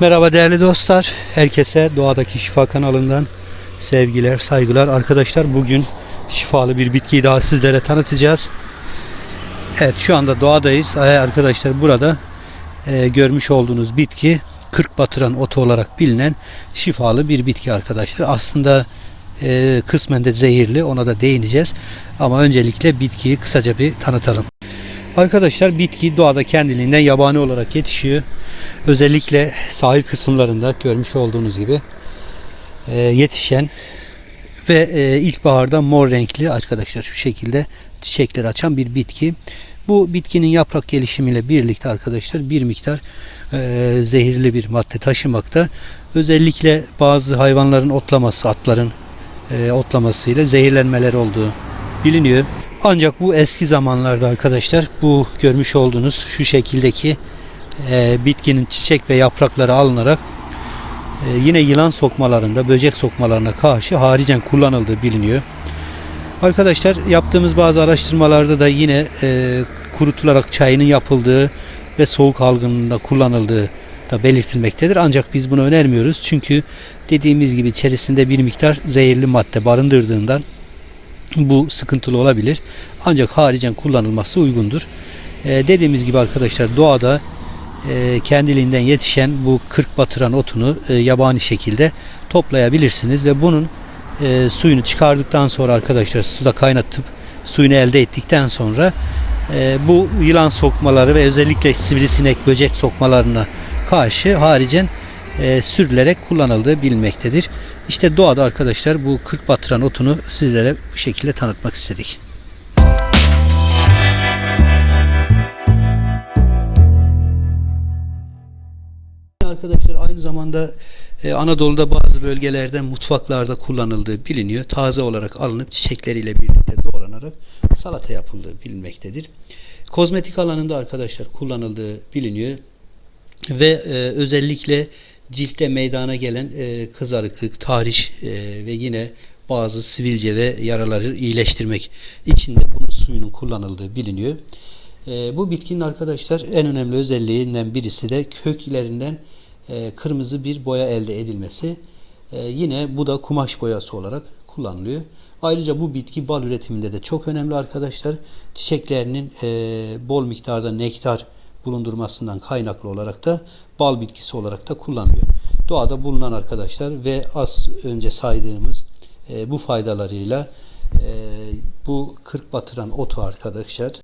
Merhaba değerli dostlar. Herkese Doğadaki Şifa kanalından sevgiler, saygılar. Arkadaşlar bugün şifalı bir bitkiyi daha sizlere tanıtacağız. Evet şu anda doğadayız. Ee, Arkadaşlar burada e, görmüş olduğunuz bitki kırk batıran otu olarak bilinen şifalı bir bitki arkadaşlar. Aslında e, kısmen de zehirli ona da değineceğiz. Ama öncelikle bitkiyi kısaca bir tanıtalım. Arkadaşlar bitki doğada kendiliğinden yabani olarak yetişiyor. Özellikle sahil kısımlarında görmüş olduğunuz gibi e, yetişen ve e, ilkbaharda mor renkli arkadaşlar şu şekilde çiçekler açan bir bitki. Bu bitkinin yaprak gelişimiyle birlikte arkadaşlar bir miktar e, zehirli bir madde taşımakta. Özellikle bazı hayvanların otlaması, atların e, otlamasıyla zehirlenmeler olduğu biliniyor. Ancak bu eski zamanlarda arkadaşlar bu görmüş olduğunuz şu şekildeki e, bitkinin çiçek ve yaprakları alınarak e, yine yılan sokmalarında, böcek sokmalarına karşı haricen kullanıldığı biliniyor. Arkadaşlar yaptığımız bazı araştırmalarda da yine e, kurutularak çayının yapıldığı ve soğuk algınlığında kullanıldığı da belirtilmektedir. Ancak biz bunu önermiyoruz. Çünkü dediğimiz gibi içerisinde bir miktar zehirli madde barındırdığından bu sıkıntılı olabilir. Ancak haricen kullanılması uygundur. Ee, dediğimiz gibi arkadaşlar doğada e, kendiliğinden yetişen bu kırk batıran otunu e, yabani şekilde toplayabilirsiniz ve bunun e, suyunu çıkardıktan sonra arkadaşlar suda kaynatıp suyunu elde ettikten sonra e, bu yılan sokmaları ve özellikle sivrisinek böcek sokmalarına karşı haricen e, sürülerek kullanıldığı bilinmektedir. İşte doğada arkadaşlar bu 40 batıran otunu sizlere bu şekilde tanıtmak istedik. Arkadaşlar aynı zamanda e, Anadolu'da bazı bölgelerde mutfaklarda kullanıldığı biliniyor. Taze olarak alınıp çiçekleriyle birlikte doğranarak salata yapıldığı bilinmektedir. Kozmetik alanında arkadaşlar kullanıldığı biliniyor ve e, özellikle ciltte meydana gelen e, kızarıklık, tahriş e, ve yine bazı sivilce ve yaraları iyileştirmek için de bunun suyunun kullanıldığı biliniyor. E, bu bitkinin arkadaşlar en önemli özelliğinden birisi de köklerinden e, kırmızı bir boya elde edilmesi. E, yine bu da kumaş boyası olarak kullanılıyor. Ayrıca bu bitki bal üretiminde de çok önemli arkadaşlar. Çiçeklerinin e, bol miktarda nektar bulundurmasından kaynaklı olarak da bal bitkisi olarak da kullanılıyor. Doğada bulunan arkadaşlar ve az önce saydığımız e, bu faydalarıyla e, bu kırk batıran otu arkadaşlar